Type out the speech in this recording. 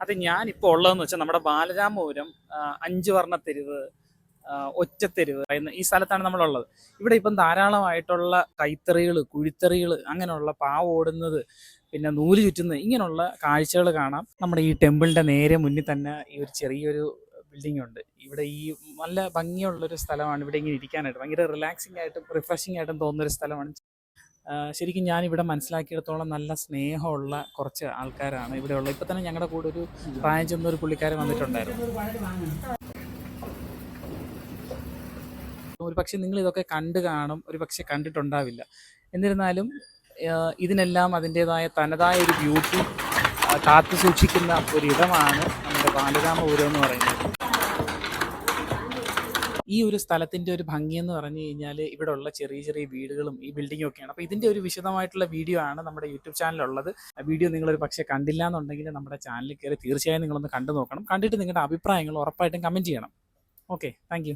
അത് ഞാനിപ്പോൾ ഉള്ളതെന്ന് വെച്ചാൽ നമ്മുടെ ബാലരാമപുരം അഞ്ച് വർണ തെരുവ് ആ, ഒറ്റത്തെരുവ് ഈ സ്ഥലത്താണ് നമ്മളുള്ളത്. ഇവിടെ ഇപ്പം ധാരാളമായിട്ടുള്ള കൈത്തറികൾ കുഴിത്തറികൾ അങ്ങനെയുള്ള പാവ ഓടുന്നത് പിന്നെ നൂൽ ചുറ്റുന്നത് ഇങ്ങനെയുള്ള കാഴ്ചകൾ കാണാം. നമ്മുടെ ഈ ടെമ്പിളിന്റെ നേരെ മുന്നിൽ തന്നെ ഈ ഒരു ചെറിയൊരു ബിൽഡിംഗ് ഉണ്ട്. ഇവിടെ ഈ നല്ല ഭംഗിയുള്ളൊരു സ്ഥലമാണ് ഇവിടെ ഇങ്ങനെ ഇരിക്കാനായിട്ട് ഭയങ്കര റിലാക്സിംഗ് ആയിട്ടും റിഫ്രഷിംഗ് ആയിട്ടും തോന്നുന്നൊരു സ്ഥലമാണ് ശരിക്കും ഞാൻ ഇവിടെ മനസ്സിലാക്കിയിടത്തോളം നല്ല സ്നേഹമുള്ള കുറച്ച് ആൾക്കാരാണ് ഇവിടെ ഉള്ളത് ഇപ്പം തന്നെ ഞങ്ങളുടെ കൂടെ ഒരു പ്രായം ചെന്ന ഒരു പുള്ളിക്കാരൻ വന്നിട്ടുണ്ടായിരുന്നു. ഒരു പക്ഷെ നിങ്ങൾ ഇതൊക്കെ കണ്ടു കാണും ഒരു പക്ഷെ കണ്ടിട്ടുണ്ടാവില്ല. എന്നിരുന്നാലും ഇതിനെല്ലാം അതിന്റെതായ തനതായ ഒരു ബ്യൂട്ടി കാത്തു സൂക്ഷിക്കുന്ന ഒരിടമാണ് നമ്മുടെ ബാലരാമപുരം എന്ന് പറയുന്നത്. ഈ ഒരു സ്ഥലത്തിന്റെ ഒരു ഭംഗി എന്ന് പറഞ്ഞു കഴിഞ്ഞാൽ ഇവിടെ ഉള്ള ചെറിയ ചെറിയ വീടുകളും ഈ ബിൽഡിങ്ങും ഒക്കെയാണ്. അപ്പോൾ ഇതിന്റെ ഒരു വിശദമായിട്ടുള്ള വീഡിയോ ആണ് നമ്മുടെ യൂട്യൂബ് ചാനലുള്ളത് വീഡിയോ നിങ്ങൾ ഒരു പക്ഷേ കണ്ടില്ല എന്നുണ്ടെങ്കിൽ നമ്മുടെ ചാനലിൽ കയറി തീർച്ചയായും നിങ്ങളൊന്ന് കണ്ടു നോക്കണം. കണ്ടിട്ട് നിങ്ങളുടെ അഭിപ്രായങ്ങൾ ഉറപ്പായിട്ടും കമന്റ് ചെയ്യണം. Okay thank